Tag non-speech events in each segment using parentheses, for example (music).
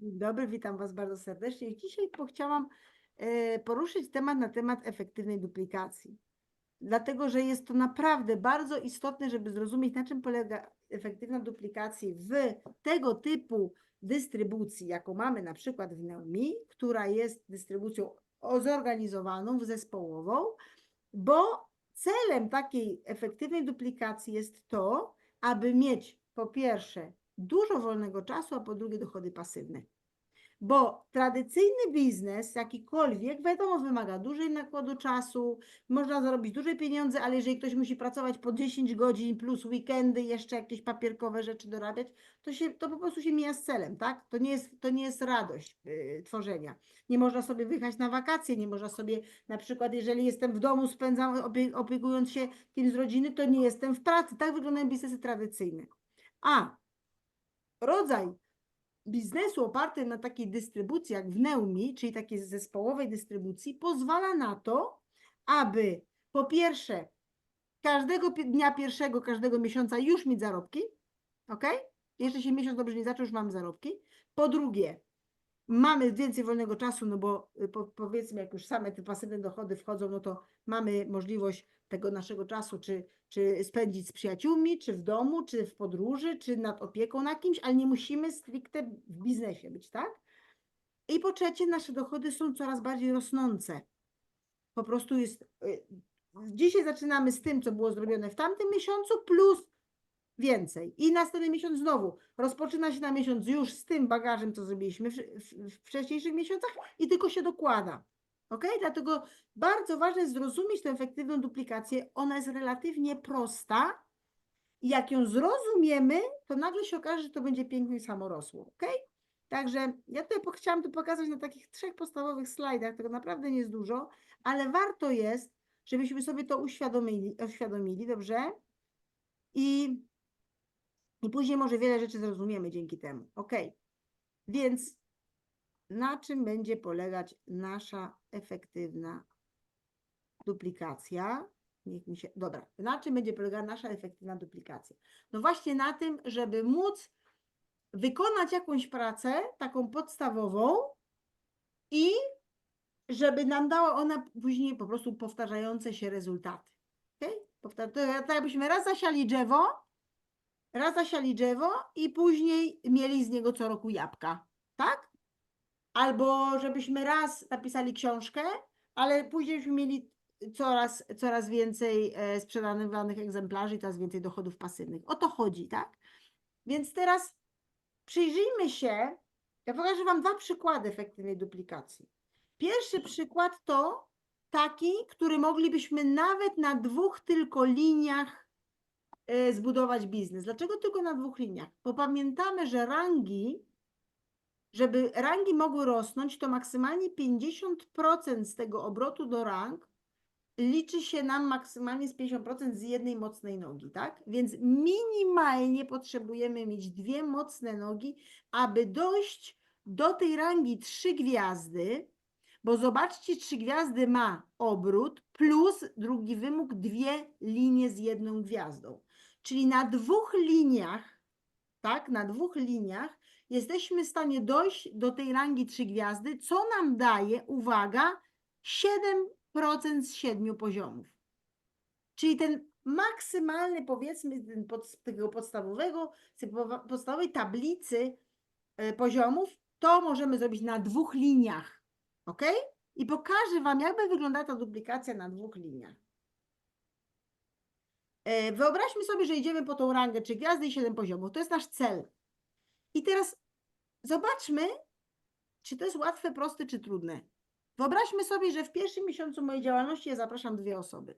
Dzień dobry, witam Was bardzo serdecznie. Dzisiaj chciałam e, poruszyć temat na temat efektywnej duplikacji. Dlatego, że jest to naprawdę bardzo istotne, żeby zrozumieć, na czym polega efektywna duplikacja w tego typu dystrybucji, jaką mamy na przykład w Neumi, która jest dystrybucją zorganizowaną, zespołową, bo celem takiej efektywnej duplikacji jest to, aby mieć po pierwsze dużo wolnego czasu, a po drugie dochody pasywne. Bo tradycyjny biznes, jakikolwiek, wiadomo, wymaga dużej nakładu czasu, można zarobić duże pieniądze, ale jeżeli ktoś musi pracować po 10 godzin plus weekendy, jeszcze jakieś papierkowe rzeczy dorabiać, to, się, to po prostu się mija z celem, tak? To nie jest, to nie jest radość yy, tworzenia. Nie można sobie wyjechać na wakacje, nie można sobie, na przykład, jeżeli jestem w domu, spędzam, opie, opiekując się kimś z rodziny, to nie jestem w pracy. Tak wyglądają biznesy tradycyjne. A rodzaj biznesu oparty na takiej dystrybucji jak w Neumi, czyli takiej zespołowej dystrybucji, pozwala na to, aby po pierwsze każdego dnia pierwszego, każdego miesiąca już mieć zarobki, ok? Jeszcze się miesiąc dobrze nie zaczął, już mam zarobki. Po drugie, mamy więcej wolnego czasu, no bo y, po, powiedzmy, jak już same te pasywne dochody wchodzą, no to mamy możliwość tego naszego czasu, czy, czy spędzić z przyjaciółmi, czy w domu, czy w podróży, czy nad opieką na kimś, ale nie musimy stricte w biznesie być, tak? I po trzecie, nasze dochody są coraz bardziej rosnące. Po prostu jest. y, Dzisiaj zaczynamy z tym, co było zrobione w tamtym miesiącu, plus więcej. I następny miesiąc znowu. Rozpoczyna się na miesiąc już z tym bagażem, co zrobiliśmy w, w, w wcześniejszych miesiącach i tylko się dokłada. Ok? Dlatego bardzo ważne jest zrozumieć tę efektywną duplikację. Ona jest relatywnie prosta. I jak ją zrozumiemy, to nagle się okaże, że to będzie pięknie samorosło. Ok? Także ja tutaj chciałam to pokazać na takich trzech podstawowych slajdach. Tego naprawdę nie jest dużo, ale warto jest, żebyśmy sobie to uświadomili, uświadomili dobrze? I i później może wiele rzeczy zrozumiemy dzięki temu. Ok. Więc na czym będzie polegać nasza efektywna duplikacja? Niech mi się. Dobra, na czym będzie polegała nasza efektywna duplikacja? No właśnie na tym, żeby móc wykonać jakąś pracę, taką podstawową, i żeby nam dała ona później po prostu powtarzające się rezultaty. Okay? Powtar- to jakbyśmy raz zasiali drzewo, raz zasiali drzewo i później mieli z niego co roku jabłka, tak? Albo żebyśmy raz napisali książkę, ale później byśmy mieli coraz, coraz więcej e, sprzedawanych egzemplarzy i coraz więcej dochodów pasywnych. O to chodzi, tak? Więc teraz przyjrzyjmy się, ja pokażę Wam dwa przykłady efektywnej duplikacji. Pierwszy przykład to taki, który moglibyśmy nawet na dwóch tylko liniach e, zbudować biznes. Dlaczego tylko na dwóch liniach? Bo pamiętamy, że rangi, żeby rangi mogły rosnąć, to maksymalnie 50% z tego obrotu do rang liczy się nam maksymalnie z 50% z jednej mocnej nogi, tak? Więc minimalnie potrzebujemy mieć dwie mocne nogi, aby dojść do tej rangi trzy gwiazdy, bo zobaczcie, trzy gwiazdy ma obrót plus drugi wymóg dwie linie z jedną gwiazdą. Czyli na dwóch liniach, tak, na dwóch liniach jesteśmy w stanie dojść do tej rangi trzy gwiazdy, co nam daje, uwaga, 7% z siedmiu poziomów. Czyli ten maksymalny, powiedzmy, ten pod, tego podstawowego, podstawowej tablicy e, poziomów, to możemy zrobić na dwóch liniach. Ok? I pokażę Wam, jakby wyglądała ta duplikacja na dwóch liniach. E, Wyobraźmy sobie, że idziemy po tą rangę trzy gwiazdy i siedem poziomów. To jest nasz cel. I teraz zobaczmy, czy to jest łatwe, proste, czy trudne. Wyobraźmy sobie, że w pierwszym miesiącu mojej działalności ja zapraszam dwie osoby.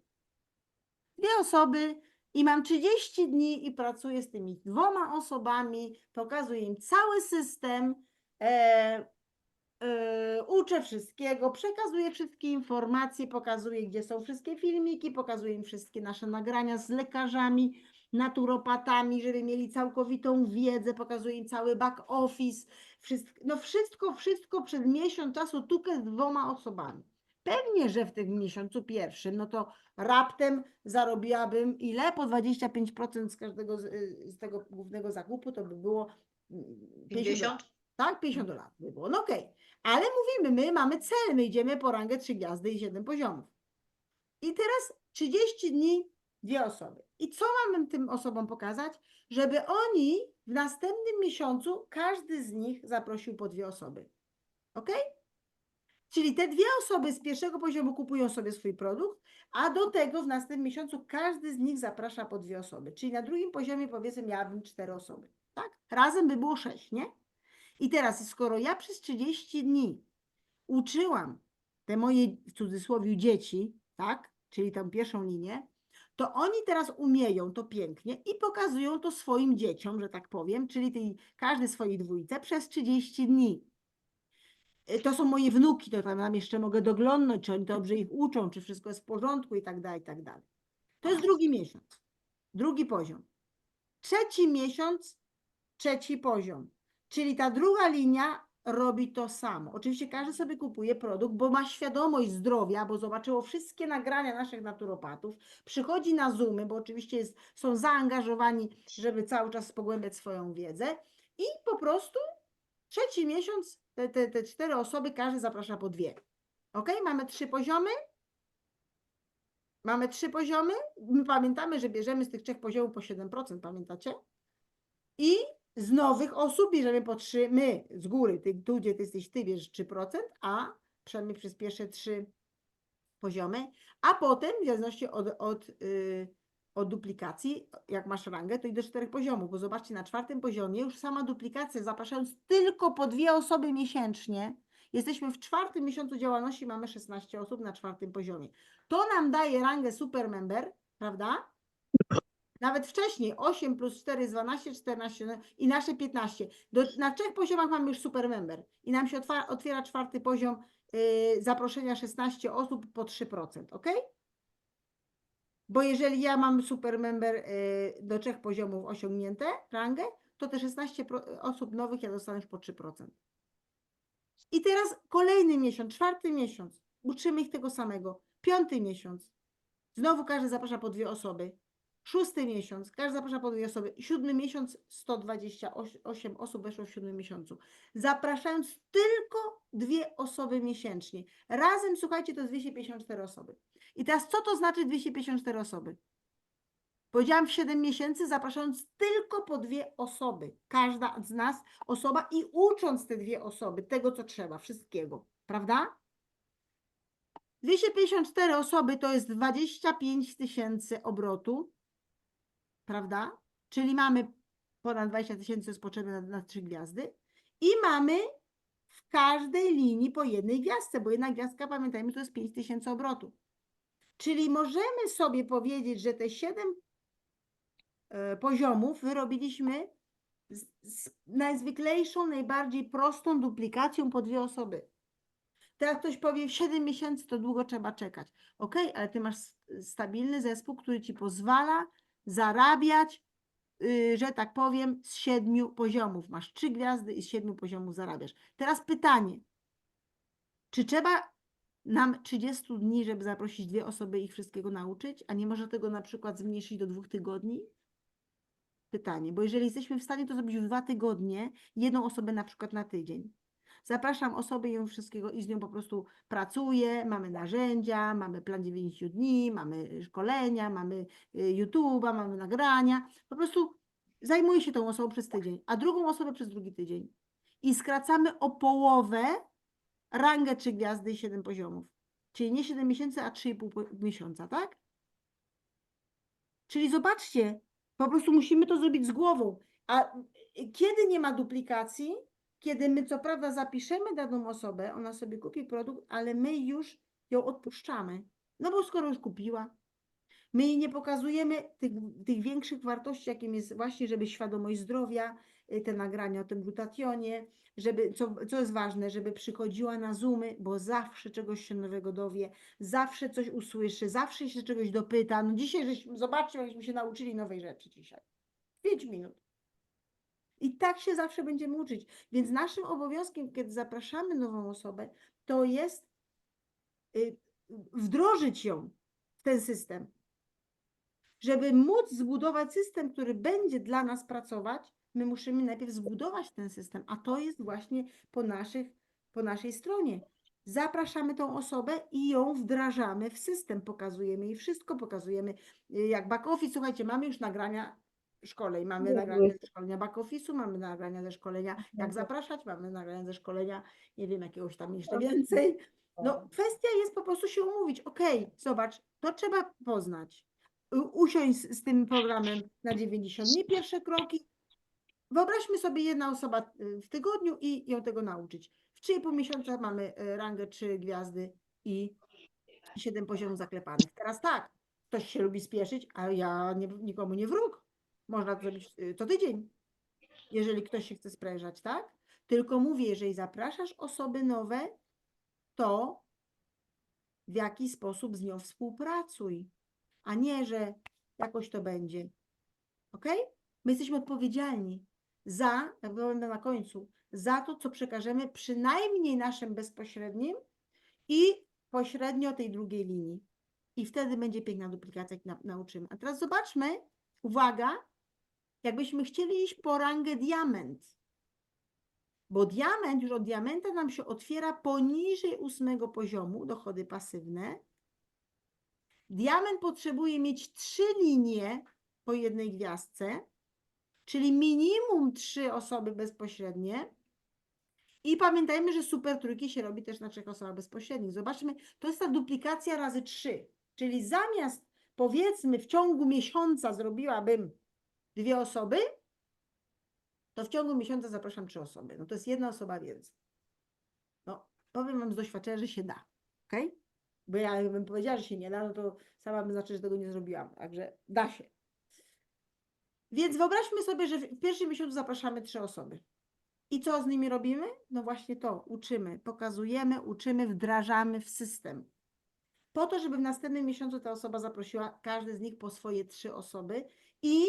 Dwie osoby i mam 30 dni i pracuję z tymi dwoma osobami, pokazuję im cały system, e, e, uczę wszystkiego, przekazuję wszystkie informacje, pokazuję, gdzie są wszystkie filmiki, pokazuję im wszystkie nasze nagrania z lekarzami, naturopatami, żeby mieli całkowitą wiedzę, pokazuję im cały back office, wszystko, no wszystko, wszystko przed miesiąc czasu tylko z dwoma osobami. Pewnie, że w tym miesiącu pierwszym, no to raptem zarobiłabym ile? Po 25% z każdego z, tego głównego zakupu, to by było mm, 50? tak? 50 dolarów by było, no okej. Ale mówimy, my mamy cel, my idziemy po rangę 3 gwiazdy i 7 poziomów. I teraz 30 dni, dwie osoby. I co mamy tym osobom pokazać? Żeby oni w następnym miesiącu, każdy z nich zaprosił po dwie osoby. Ok? Czyli te dwie osoby z pierwszego poziomu kupują sobie swój produkt, a do tego w następnym miesiącu każdy z nich zaprasza po dwie osoby. Czyli na drugim poziomie powiedzmy miałabym cztery osoby. Tak? Razem by było sześć, nie? I teraz, skoro ja przez 30 dni uczyłam te moje w cudzysłowie dzieci, tak? Czyli tą pierwszą linię, to oni teraz umieją to pięknie i pokazują to swoim dzieciom, że tak powiem, czyli tej, każdy swojej dwójce przez 30 dni. Y, To są moje wnuki, to tam jeszcze mogę doglądnąć, czy oni dobrze ich uczą, czy wszystko jest w porządku i tak dalej, i tak dalej. To jest drugi miesiąc, drugi poziom. Trzeci miesiąc, trzeci poziom. Czyli ta druga linia robi to samo. Oczywiście każdy sobie kupuje produkt, bo ma świadomość zdrowia, bo zobaczyło wszystkie nagrania naszych naturopatów, przychodzi na Zoomy, bo oczywiście jest, są zaangażowani, żeby cały czas pogłębiać swoją wiedzę i po prostu trzeci miesiąc te, te, te cztery osoby, każdy zaprasza po dwie. Ok? Mamy trzy poziomy. Mamy trzy poziomy. My pamiętamy, że bierzemy z tych trzech poziomów po 7%, pamiętacie? I z nowych osób bierzemy po 3, my z góry, ty, tu gdzie ty jesteś, ty bierzesz 3%, a przynajmniej przez pierwsze trzy poziomy, a potem w zależności od, od, yy, od duplikacji, jak masz rangę, to i do czterech poziomów, bo zobaczcie, na czwartym poziomie już sama duplikacja, zapraszając tylko po dwie osoby miesięcznie, jesteśmy w czwartym miesiącu działalności, mamy 16 osób na czwartym poziomie. To nam daje rangę super member, prawda? Nawet wcześniej 8 plus 4 jest 12, 14 no i nasze 15. Do, na trzech poziomach mamy już super member i nam się otwa, otwiera czwarty poziom yy, zaproszenia 16 osób po 3%, ok? Bo jeżeli ja mam super member yy, do trzech poziomów osiągnięte rangę, to te 16 pro, osób nowych ja dostanę już po 3%. I teraz kolejny miesiąc, czwarty miesiąc, uczymy ich tego samego. Piąty miesiąc, znowu każdy zaprasza po dwie osoby. Szósty miesiąc, każdy zaprasza po dwie osoby. Siódmy miesiąc, 128 osób weszło w siódmym miesiącu. Zapraszając tylko dwie osoby miesięcznie. Razem, słuchajcie, to jest 254 osoby. I teraz co to znaczy 254 osoby? Powiedziałam w 7 miesięcy, zapraszając tylko po dwie osoby. Każda z nas osoba i ucząc te dwie osoby tego, co trzeba, wszystkiego. Prawda? 254 osoby to jest 25 tysięcy obrotu, prawda? Czyli mamy ponad 20 tysięcy jest potrzebne na, na trzy gwiazdy i mamy w każdej linii po jednej gwiazdce, bo jedna gwiazdka, pamiętajmy, to jest 5 tysięcy obrotu. Czyli możemy sobie powiedzieć, że te 7 e, poziomów wyrobiliśmy z, z najzwyklejszą, najbardziej prostą duplikacją po dwie osoby. Teraz ktoś powie, 7 miesięcy to długo trzeba czekać. Ok, ale ty masz stabilny zespół, który ci pozwala zarabiać, yy, że tak powiem, z siedmiu poziomów. Masz trzy gwiazdy i z siedmiu poziomów zarabiasz. Teraz pytanie, czy trzeba nam 30 dni, żeby zaprosić dwie osoby i ich wszystkiego nauczyć, a nie może tego na przykład zmniejszyć do dwóch tygodni? Pytanie, bo jeżeli jesteśmy w stanie to zrobić w dwa tygodnie, jedną osobę na przykład na tydzień. Zapraszam osobę ją wszystkiego i z nią po prostu pracuję, mamy narzędzia, mamy plan 90 dni, mamy szkolenia, mamy y, YouTube'a, mamy nagrania. Po prostu zajmuję się tą osobą przez tydzień, a drugą osobę przez drugi tydzień. I skracamy o połowę rangę 3 gwiazdy i 7 poziomów. Czyli nie 7 miesięcy, a 3,5 po- miesiąca, tak? Czyli zobaczcie, po prostu musimy to zrobić z głową. A kiedy nie ma duplikacji? Kiedy my co prawda zapiszemy daną osobę, ona sobie kupi produkt, ale my już ją odpuszczamy. No bo skoro już kupiła, my jej nie pokazujemy tych, tych większych wartości, jakim jest właśnie, żeby świadomość zdrowia, y, te nagrania o tym glutationie, żeby, co, co jest ważne, żeby przychodziła na Zoomy, bo zawsze czegoś się nowego dowie, zawsze coś usłyszy, zawsze się czegoś dopyta. No dzisiaj, żeśmy, zobaczcie, jakśmy się nauczyli nowej rzeczy dzisiaj. Pięć minut. I tak się zawsze będziemy uczyć. Więc naszym obowiązkiem, kiedy zapraszamy nową osobę, to jest y, wdrożyć ją w ten system. Żeby móc zbudować system, który będzie dla nas pracować, My musimy najpierw zbudować ten system, a to jest właśnie po, naszych, po naszej stronie. Zapraszamy tą osobę i ją wdrażamy w system, pokazujemy jej wszystko, pokazujemy y, jak back office. Słuchajcie, mamy już nagrania szkoleń, mamy Dobry. nagrania ze szkolenia back office'u, mamy nagrania ze szkolenia jak Dobry. zapraszać, mamy nagrania ze szkolenia, nie wiem, jakiegoś tam jeszcze więcej. No, kwestia jest po prostu się umówić. Okej, zobacz, to trzeba poznać. U- Usiąść z, z tym programem na 90 dni, pierwsze kroki. Wyobraźmy sobie jedna osoba y, w tygodniu i ją tego nauczyć. W 3,5 miesiąca mamy y, rangę 3 gwiazdy i 7 poziomów zaklepanych. Teraz tak, ktoś się lubi spieszyć, a ja nie, nikomu nie wróg. Można to zrobić y, co tydzień, jeżeli ktoś się chce sprężać, tak? Tylko mówię, jeżeli zapraszasz osoby nowe, to w jaki sposób z nią współpracuj, a nie, że jakoś to będzie. Ok? My jesteśmy odpowiedzialni za, jak powiem na końcu, za to, co przekażemy przynajmniej naszym bezpośrednim i pośrednio tej drugiej linii. I wtedy będzie piękna duplikacja, jak na, nauczymy. A teraz zobaczmy, uwaga, jakbyśmy chcieli iść po rangę diament. Bo diament, już od diamenta nam się otwiera poniżej ósmego poziomu, dochody pasywne. Diament potrzebuje mieć trzy linie po jednej gwiazdce, czyli minimum trzy osoby bezpośrednie. I pamiętajmy, że super trójki się robi też na trzech osobach bezpośrednich. Zobaczmy, to jest ta duplikacja razy trzy. Czyli zamiast powiedzmy w ciągu miesiąca zrobiłabym dwie osoby, to w ciągu miesiąca zapraszam trzy osoby. No to jest jedna osoba więcej. No, powiem Wam z doświadczenia, że się da. ok? Bo ja bym powiedziała, że się nie da, no to sama bym znaczy, że tego nie zrobiłam. Także da się. Więc wyobraźmy sobie, że w pierwszym miesiącu zapraszamy trzy osoby. I co z nimi robimy? No właśnie to, uczymy, pokazujemy, uczymy, wdrażamy w system. Po to, żeby w następnym miesiącu ta osoba zaprosiła każdy z nich po swoje trzy osoby i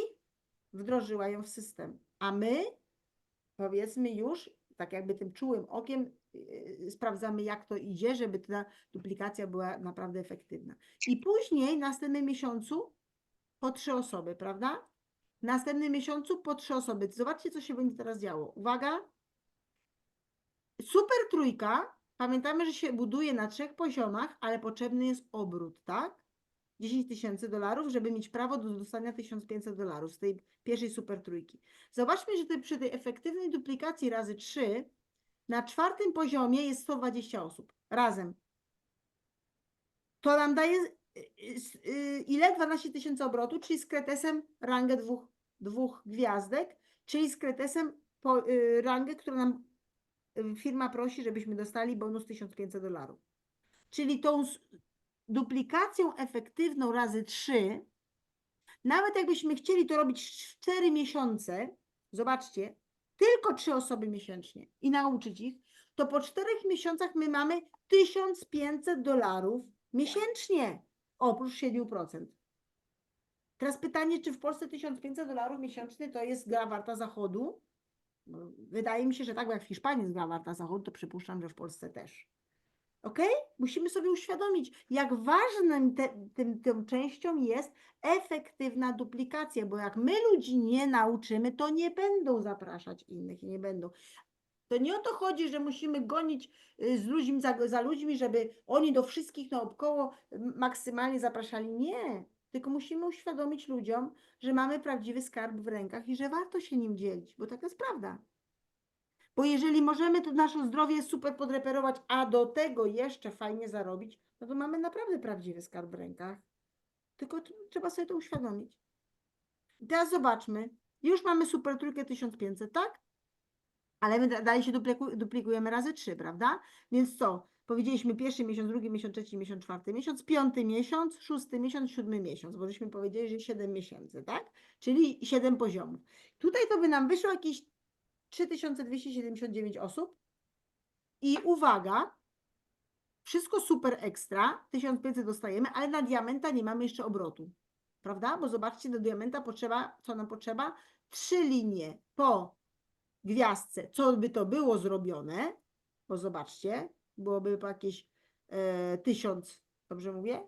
wdrożyła ją w system. A my, powiedzmy już, tak jakby tym czułym okiem, yy, sprawdzamy, jak to idzie, żeby ta duplikacja była naprawdę efektywna. I później, w następnym miesiącu, po trzy osoby, prawda? W następnym miesiącu po trzy osoby. Zobaczcie, co się będzie teraz działo. Uwaga. Super trójka. Pamiętamy, że się buduje na trzech poziomach, ale potrzebny jest obrót, tak? 10 tysięcy dolarów, żeby mieć prawo do dostania 1500 dolarów z tej pierwszej super trójki. Zobaczmy, że te, przy tej efektywnej duplikacji razy 3 na czwartym poziomie jest 120 osób razem. To nam daje y, y, y, ile? 12 tysięcy obrotu, czyli z kretesem rangę dwóch, dwóch gwiazdek, czyli z kretesem po, y, rangę, którą nam firma prosi, żebyśmy dostali bonus 1500 dolarów. Czyli tą duplikacją efektywną razy 3, nawet jakbyśmy chcieli to robić 4 miesiące, zobaczcie, tylko 3 osoby miesięcznie i nauczyć ich, to po 4 miesiącach my mamy 1500 dolarów miesięcznie, oprócz 7%. Teraz pytanie, czy w Polsce 1500 dolarów miesięcznie to jest gra warta zachodu? No, Wydaje mi się, że tak, jak w Hiszpanii jest gra warta zachodu, to przypuszczam, że w Polsce też. Ok? Musimy sobie uświadomić, jak ważnym te, tym, tą częścią jest efektywna duplikacja, bo jak my ludzi nie nauczymy, to nie będą zapraszać innych i nie będą. To nie o to chodzi, że musimy gonić y, z ludźmi, za, za ludźmi, żeby oni do wszystkich naokoło maksymalnie zapraszali. Nie, tylko musimy uświadomić ludziom, że mamy prawdziwy skarb w rękach i że warto się nim dzielić, bo taka jest prawda. Bo jeżeli możemy to nasze zdrowie super podreperować, a do tego jeszcze fajnie zarobić, no to mamy naprawdę prawdziwy skarb w rękach. Tylko trzeba sobie to uświadomić. Teraz zobaczmy. Już mamy super trójkę 1500, tak? Ale my da- dalej się dupliku, duplikujemy razy 3, prawda? Więc co? Powiedzieliśmy pierwszy miesiąc, drugi miesiąc, trzeci miesiąc, czwarty miesiąc, piąty miesiąc, szósty miesiąc, siódmy miesiąc, bo żeśmy powiedzieli, że 7 miesięcy, tak? Czyli 7 poziomów. Tutaj to by nam wyszło jakieś 3279 osób. I uwaga, wszystko super ekstra, 1500 dostajemy, ale na diamenta nie mamy jeszcze obrotu. Prawda? Bo zobaczcie, do diamenta potrzeba, co nam potrzeba? Trzy linie po gwiazdce. Co by to było zrobione? Bo zobaczcie, byłoby jakieś e, 1000, dobrze mówię?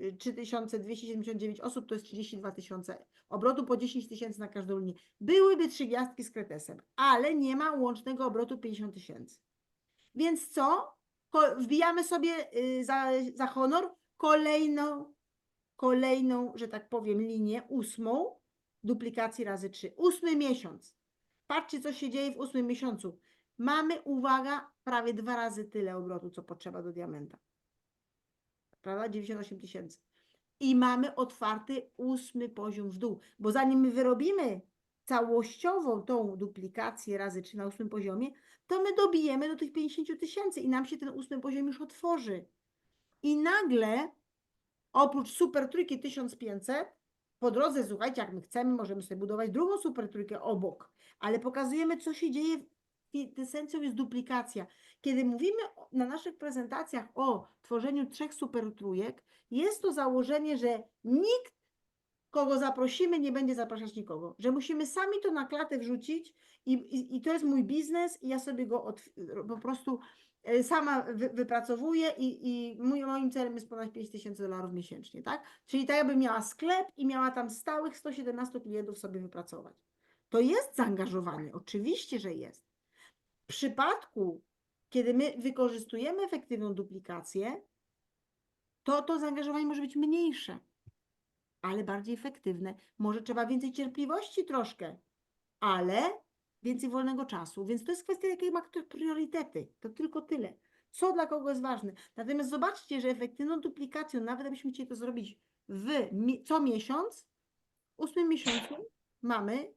Y, 3279 osób to jest 32 tysiące obrotu po 10 tysięcy na każdą linię. Byłyby trzy gwiazdki z kretesem, ale nie ma łącznego obrotu 50 tysięcy. Więc co? Wbijamy sobie y, za, za honor kolejną, kolejną, że tak powiem, linię, ósmą, duplikacji razy 3. Ósmy miesiąc. Patrzcie, co się dzieje w ósmym miesiącu. Mamy, uwaga, prawie dwa razy tyle obrotu, co potrzeba do diamenta. Prawda? 98 tysięcy. I mamy otwarty ósmy poziom w dół, bo zanim my wyrobimy całościową tą duplikację razy 3 na ósmym poziomie, to my dobijemy do tych 50 tysięcy i nam się ten ósmy poziom już otworzy. I nagle, oprócz super trójki 1500, po drodze, słuchajcie, jak my chcemy, możemy sobie budować drugą super trójkę obok, ale pokazujemy, co się dzieje. Esencją jest duplikacja. Kiedy mówimy na naszych prezentacjach o tworzeniu trzech super trójek, jest to założenie, że nikt, kogo zaprosimy, nie będzie zapraszać nikogo. Że musimy sami to na klatę wrzucić i, i, i to jest mój biznes i ja sobie go otw- po prostu e, sama wy, wypracowuję i, i mój, moim celem jest ponad 5 tysięcy dolarów miesięcznie, tak? Czyli tak jakbym miała sklep i miała tam stałych 117 klientów sobie wypracować. To jest zaangażowanie, oczywiście, że jest. W przypadku, kiedy my wykorzystujemy efektywną duplikację, to to zaangażowanie może być mniejsze, ale bardziej efektywne. Może trzeba więcej cierpliwości troszkę, ale więcej wolnego czasu. Więc to jest kwestia, jakie ma kto priorytety. To tylko tyle. Co dla kogo jest ważne. Natomiast zobaczcie, że efektywną duplikacją, nawet jakbyśmy chcieli to zrobić w, co miesiąc, w ósmym miesiącu mamy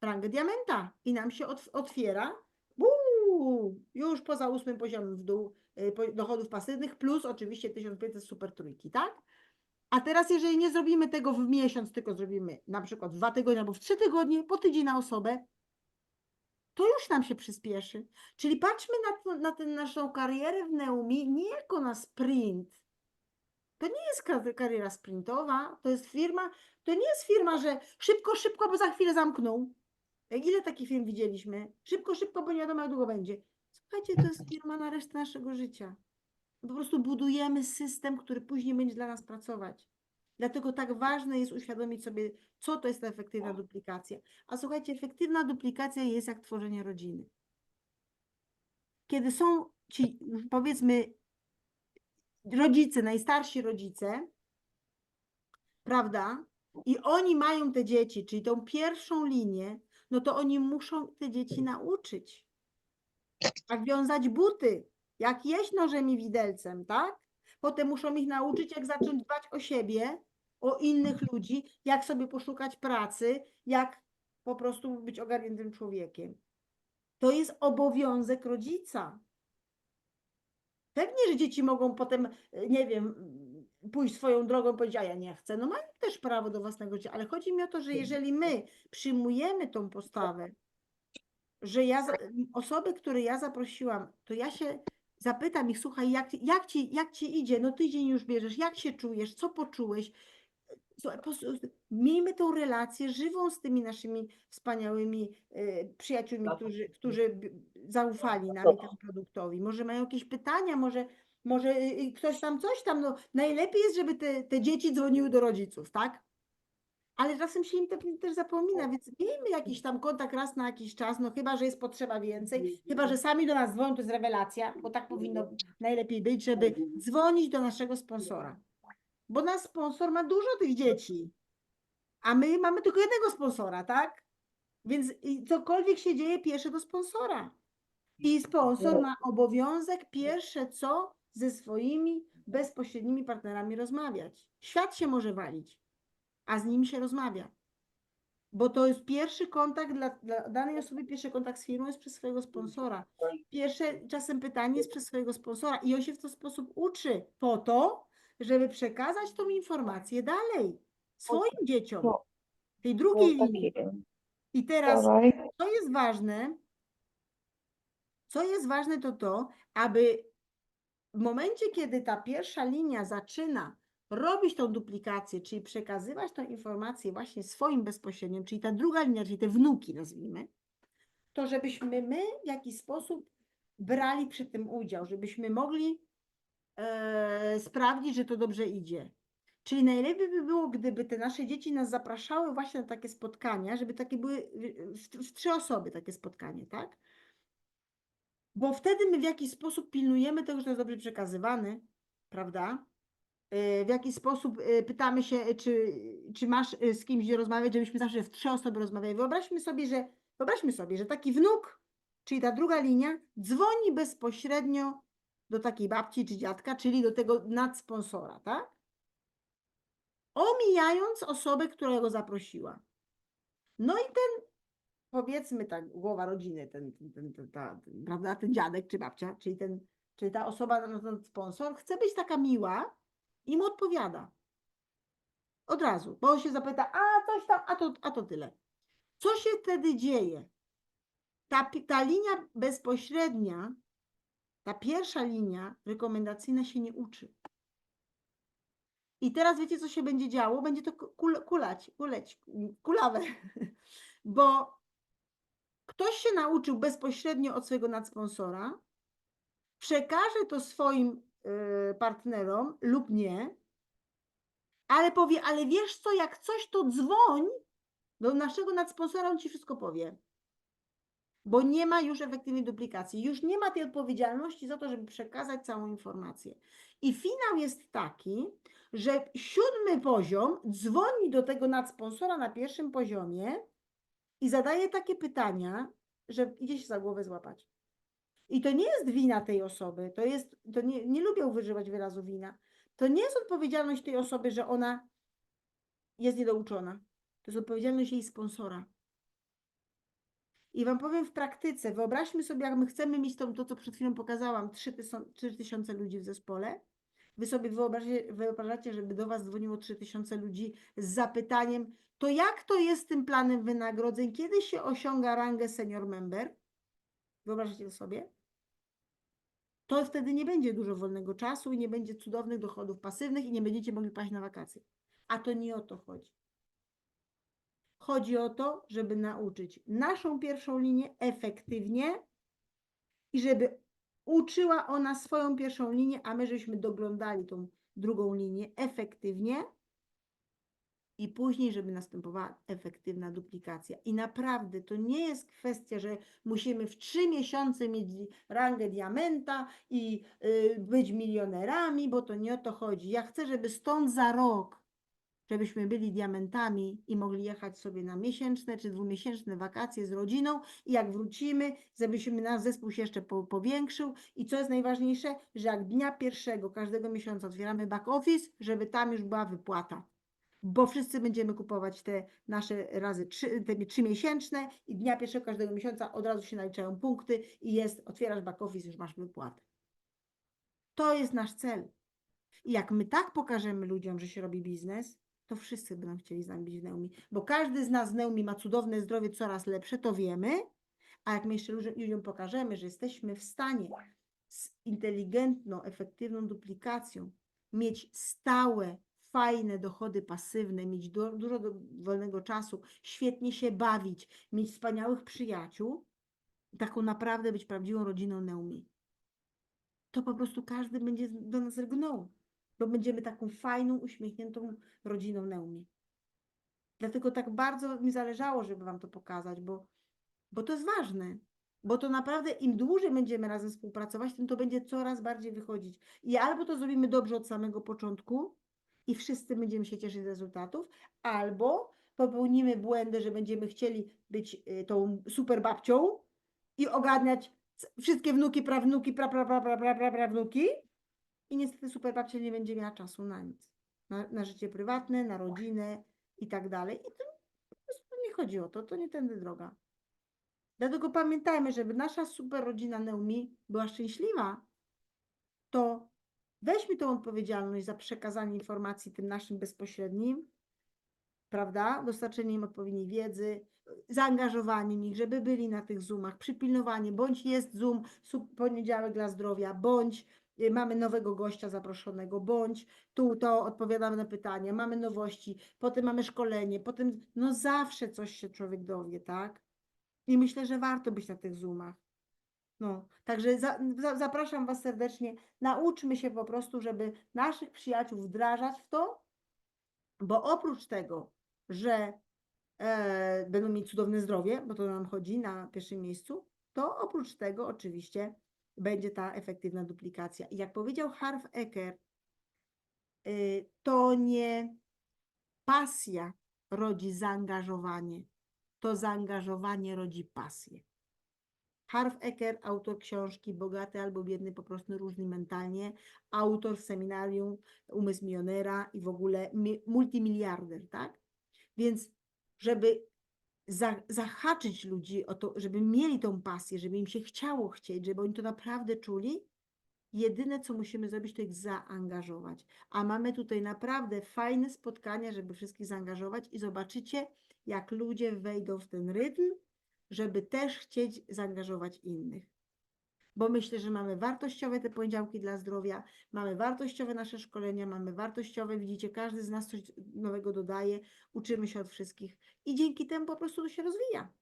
rangę diamenta i nam się otw- otwiera Już poza ósmym poziomem w dół y, dochodów pasywnych, plus oczywiście 1500 super trójki, tak? A teraz, jeżeli nie zrobimy tego w miesiąc, tylko zrobimy na przykład dwa tygodnie albo w trzy tygodnie, po tydzień na osobę, to już nam się przyspieszy. Czyli patrzmy na, na tę naszą karierę w Neumi nie jako na sprint. To nie jest ka- kariera sprintowa, to jest firma, to nie jest firma, że szybko, szybko, bo za chwilę zamkną. Ile takich firm widzieliśmy? Szybko, szybko, bo nie wiadomo jak długo będzie. Słuchajcie, to jest firma na resztę naszego życia. Po prostu budujemy system, który później będzie dla nas pracować. Dlatego tak ważne jest uświadomić sobie, co to jest ta efektywna duplikacja. A słuchajcie, efektywna duplikacja jest jak tworzenie rodziny. Kiedy są ci, powiedzmy, rodzice, najstarsi rodzice, prawda? I oni mają te dzieci, czyli tą pierwszą linię, no to oni muszą te dzieci nauczyć. Jak wiązać buty, jak jeść nożem i widelcem, tak? Potem muszą ich nauczyć, jak zacząć dbać o siebie, o innych ludzi, jak sobie poszukać pracy, jak po prostu być ogarniętym człowiekiem. To jest obowiązek rodzica. Pewnie, że dzieci mogą potem, nie wiem, pójść swoją drogą powiedzieć, a ja nie chcę. No mają też prawo do własnego życia, ale chodzi mi o to, że jeżeli my przyjmujemy tą postawę, że ja, osoby, które ja zaprosiłam, to ja się zapytam ich, słuchaj, jak, ci- jak, ci, jak ci idzie? No tydzień już bierzesz, jak się czujesz, co poczułeś? Miejmy tą relację żywą z tymi naszymi wspaniałymi e, przyjaciółmi, którzy, którzy zaufali nam i temu produktowi. Może mają jakieś pytania, może, może y, y, ktoś tam coś tam. No, najlepiej jest, żeby te, te dzieci dzwoniły do rodziców, tak? Ale czasem się im te- też zapomina, więc miejmy jakiś tam kontakt raz na jakiś czas, no chyba, że jest potrzeba więcej, chyba, że sami do nas dzwonią, to jest rewelacja, bo tak powinno najlepiej być, żeby dzwonić do naszego sponsora. Bo nasz sponsor ma dużo tych dzieci, a my mamy tylko jednego sponsora, tak? Więc cokolwiek się dzieje, pierwsze do sponsora. I sponsor ma obowiązek pierwsze co ze swoimi bezpośrednimi partnerami rozmawiać. Świat się może walić, a z nimi się rozmawia. Bo to jest pierwszy kontakt dla, dla danej osoby, pierwszy kontakt z firmą jest przez swojego sponsora. Pierwsze czasem pytanie jest przez swojego sponsora i on się w ten sposób uczy po to, żeby przekazać tą informację dalej swoim dzieciom, tej drugiej linii. I teraz co jest ważne, co jest ważne, to to, aby w momencie, kiedy ta pierwsza linia zaczyna robić tą duplikację, czyli przekazywać tą informację właśnie swoim bezpośrednim, czyli ta druga linia, czyli te wnuki nazwijmy, to żebyśmy my w jakiś sposób brali przy tym udział, żebyśmy mogli e, sprawdzić, że to dobrze idzie. Czyli najlepiej by było, gdyby te nasze dzieci nas zapraszały właśnie na takie spotkania, żeby takie były w, w, w trzy osoby takie spotkanie, tak? Bo wtedy my w jakiś sposób pilnujemy tego, że to jest dobrze przekazywane, prawda? Y, W jaki sposób y, pytamy się, y, czy, czy masz z kimś rozmawiać, żebyśmy zawsze w trzy osoby rozmawiali. Wyobraźmy sobie, że wyobraźmy sobie, że taki wnuk, czyli ta druga linia, dzwoni bezpośrednio do takiej babci czy dziadka, czyli do tego nadsponsora, tak? Omijając osobę, która go zaprosiła. No i ten, powiedzmy tak, głowa rodziny, ten, ten, ten, ten, ta, ten, prawda, ten dziadek czy babcia, czyli, ten, czyli ta osoba, ten sponsor, chce być taka miła i mu odpowiada. Od razu, bo on się zapyta, a coś tam, a to, a to tyle. Co się wtedy dzieje? Ta, ta linia bezpośrednia, ta pierwsza linia rekomendacyjna się nie uczy. I teraz wiecie, co się będzie działo? Będzie to ku- kul, kulać, kuleć, kulawe, (laughs) bo ktoś się nauczył bezpośrednio od swojego nadsponsora, przekaże to swoim y, partnerom lub nie, ale powie, ale wiesz co, jak coś, to dzwoń do naszego nadsponsora, on ci wszystko powie. Bo nie ma już efektywnej duplikacji, już nie ma tej odpowiedzialności za to, żeby przekazać całą informację. I finał jest taki, że siódmy poziom dzwoni do tego nadsponsora na pierwszym poziomie i zadaje takie pytania, że idzie się za głowę złapać. I to nie jest wina tej osoby, to jest, to nie, nie lubię używać wyrazu wina. To nie jest odpowiedzialność tej osoby, że ona jest niedouczona. To jest odpowiedzialność jej sponsora. I Wam powiem w praktyce, wyobraźmy sobie, jak my chcemy mieć to, to co przed chwilą pokazałam, 3000 ludzi w zespole. Wy sobie wyobrażacie, żeby do Was dzwoniło 3000 ludzi z zapytaniem, to jak to jest z tym planem wynagrodzeń, kiedy się osiąga rangę senior member? Wyobrażacie to sobie? To wtedy nie będzie dużo wolnego czasu i nie będzie cudownych dochodów pasywnych i nie będziecie mogli paść na wakacje. A to nie o to chodzi. Chodzi o to, żeby nauczyć naszą pierwszą linię efektywnie i żeby uczyła ona swoją pierwszą linię, a my żeśmy doglądali tą drugą linię efektywnie i później, żeby następowała efektywna duplikacja. I naprawdę to nie jest kwestia, że musimy w trzy miesiące mieć rangę diamenta i y, być milionerami, bo to nie o to chodzi. Ja chcę, żeby stąd za rok żebyśmy byli diamentami i mogli jechać sobie na miesięczne czy dwumiesięczne wakacje z rodziną i jak wrócimy, żebyśmy nasz zespół się jeszcze po, powiększył i co jest najważniejsze, że jak dnia pierwszego każdego miesiąca otwieramy back office, żeby tam już była wypłata. Bo wszyscy będziemy kupować te nasze razy trzy, te trzymiesięczne i dnia pierwszego każdego miesiąca od razu się naliczają punkty i jest, otwierasz back office, już masz wypłatę. To jest nasz cel. I jak my tak pokażemy ludziom, że się robi biznes, to wszyscy będą chcieli z nami być w Neumi. Bo każdy z nas w Neumi ma cudowne zdrowie, coraz lepsze, to wiemy. A jak my jeszcze ludziom, pokażemy, że jesteśmy w stanie z inteligentną, efektywną duplikacją mieć stałe, fajne dochody pasywne, mieć du dużo wolnego czasu, świetnie się bawić, mieć wspaniałych przyjaciół, taką naprawdę być prawdziwą rodziną Neumi. To po prostu każdy będzie do nas rgnął bo będziemy taką fajną, uśmiechniętą rodziną Neumi. Dlatego tak bardzo mi zależało, żeby Wam to pokazać, bo, bo to jest ważne. Bo to naprawdę im dłużej będziemy razem współpracować, tym to będzie coraz bardziej wychodzić. I albo to zrobimy dobrze od samego początku i wszyscy będziemy się cieszyć z rezultatów, albo popełnimy błędy, że będziemy chcieli być y, tą super babcią i ogarniać wszystkie wnuki, prawnuki, pra, pra, pra, pra, pra, pra, i niestety super babcia nie będzie miała czasu na nic. Na, na życie prywatne, na rodzinę i tak dalej. I to po prostu nie chodzi o to, to nie tędy droga. Dlatego pamiętajmy, żeby nasza super rodzina Neumi była szczęśliwa, to weźmy tą odpowiedzialność za przekazanie informacji tym naszym bezpośrednim, prawda? Dostarczenie im odpowiedniej wiedzy, zaangażowaniem ich, żeby byli na tych Zoomach, przypilnowanie, bądź jest Zoom, poniedziałek dla zdrowia, bądź mamy nowego gościa zaproszonego, bądź tu to odpowiadamy na pytania, mamy nowości, potem mamy szkolenie, potem no zawsze coś się człowiek dowie, tak? I myślę, że warto być na tych Zoomach. No, także za, za, zapraszam Was serdecznie. Nauczmy się po prostu, żeby naszych przyjaciół wdrażać w to Bo oprócz tego, że e, będą mieć cudowne zdrowie, bo to nam chodzi na pierwszym miejscu, to oprócz tego oczywiście będzie ta efektywna duplikacja. I jak powiedział Harv Eker, y, to nie pasja rodzi zaangażowanie, to zaangażowanie rodzi pasję. Harv Eker, autor książki Bogaty albo biedny, po prostu różny mentalnie, autor seminarium Umysł Milionera i w ogóle mi- multimiliarder, tak? Więc żeby za, zahaczyć ludzi o to, żeby mieli tą pasję, żeby im się chciało chcieć, żeby oni to naprawdę czuli, jedyne co musimy zrobić, to ich zaangażować. A mamy tutaj naprawdę fajne spotkania, żeby wszystkich zaangażować i zobaczycie, jak ludzie wejdą w ten rytm, żeby też chcieć zaangażować innych. Bo myślę, że mamy wartościowe te poniedziałki dla zdrowia, mamy wartościowe nasze szkolenia, mamy wartościowe, widzicie, każdy z nas coś nowego dodaje, uczymy się od wszystkich i dzięki temu po prostu to się rozwija.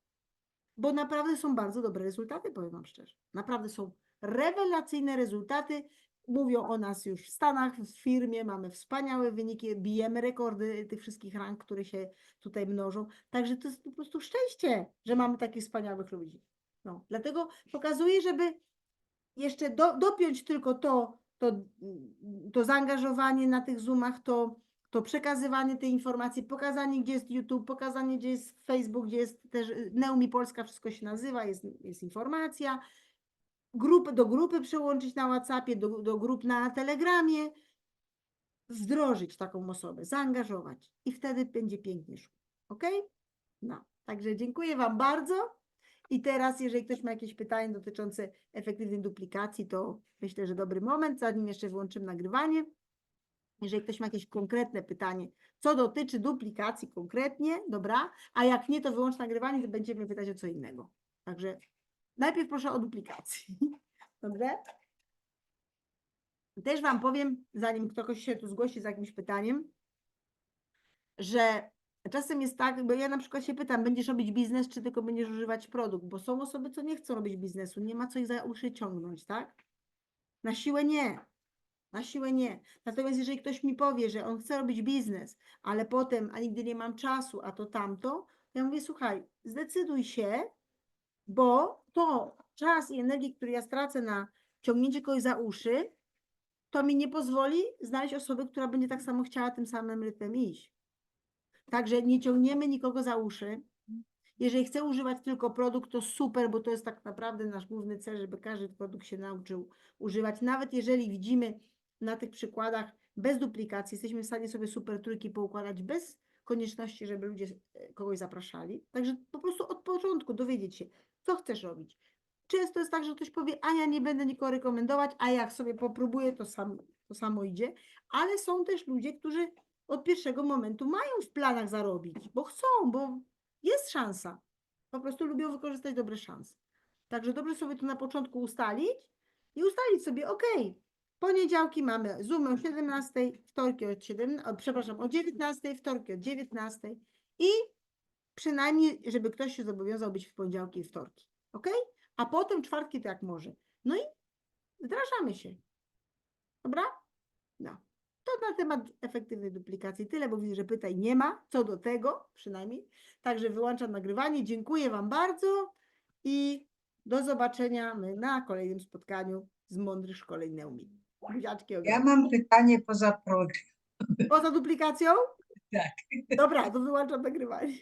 Bo naprawdę są bardzo dobre rezultaty, powiem Wam szczerze. Naprawdę są rewelacyjne rezultaty. Mówią o nas już w Stanach, w firmie, mamy wspaniałe wyniki, bijemy rekordy tych wszystkich rank, które się tutaj mnożą. Także to jest po prostu szczęście, że mamy takich wspaniałych ludzi. No, dlatego pokazuję, żeby jeszcze do, dopiąć tylko to, to, to zaangażowanie na tych Zoomach, to, to przekazywanie tej informacji, pokazanie, gdzie jest YouTube, pokazanie, gdzie jest Facebook, gdzie jest też y, Neumi Polska, wszystko się nazywa, jest, jest informacja. Grupy, do grupy przyłączyć na WhatsAppie, do, do grup na Telegramie, wdrożyć taką osobę, zaangażować i wtedy będzie pięknie szło. Ok? No, także dziękuję Wam bardzo. I teraz, jeżeli ktoś ma jakieś pytanie dotyczące efektywnej duplikacji, to myślę, że dobry moment, zanim jeszcze włączymy nagrywanie. Jeżeli ktoś ma jakieś konkretne pytanie, co dotyczy duplikacji konkretnie, dobra, a jak nie, to wyłącz nagrywanie, to będziemy pytać o co innego. Także najpierw proszę o duplikacji. (laughs) Dobrze? Też Wam powiem, zanim ktoś się tu zgłosi z jakimś pytaniem, że czasem jest tak, bo ja na przykład się pytam, będziesz robić biznes, czy tylko będziesz używać produkt, bo są osoby, co nie chcą robić biznesu, nie ma co ich za uszy ciągnąć, tak? Na siłę nie. Na siłę nie. Natomiast jeżeli ktoś mi powie, że on chce robić biznes, ale potem, a nigdy nie mam czasu, a to tamto, ja mówię, słuchaj, zdecyduj się, bo to czas i energię, który ja stracę na ciągnięcie kogoś za uszy, to mi nie pozwoli znaleźć osoby, która będzie tak samo chciała tym samym rytmem iść. Także nie ciągniemy nikogo za uszy. Jeżeli chce używać tylko produkt, to super, bo to jest tak naprawdę nasz główny cel, żeby każdy produkt się nauczył używać. Nawet jeżeli widzimy na tych przykładach bez duplikacji, jesteśmy w stanie sobie super trójki poukładać bez konieczności, żeby ludzie e, kogoś zapraszali. Także po prostu od początku dowiedzieć się, co chcesz robić. Często jest tak, że ktoś powie, Ania, nie będę nikogo rekomendować, a jak sobie popróbuję, to, sam, to samo idzie. Ale są też ludzie, którzy od pierwszego momentu mają w planach zarobić, bo chcą, bo jest szansa. Po prostu lubią wykorzystać dobre szanse. Także dobrze sobie to na początku ustalić i ustalić sobie, ok, poniedziałki mamy Zoom o 17, wtorki od 7, o, przepraszam, o 19, wtorki od 19 i przynajmniej, żeby ktoś się zobowiązał być w poniedziałki i wtorki, ok? A potem czwartki to jak może. No i wdrażamy się. Dobra? No. To na temat efektywnej duplikacji tyle, bo widzę, że pytań nie ma, co do tego przynajmniej. Także wyłączam nagrywanie. Dziękuję Wam bardzo i do zobaczenia my na kolejnym spotkaniu z Mądrych Szkoleń Neumi. Buziaczki Ja ogromne. mam pytanie poza programem. Poza duplikacją? Tak. Dobra, to wyłączam nagrywanie.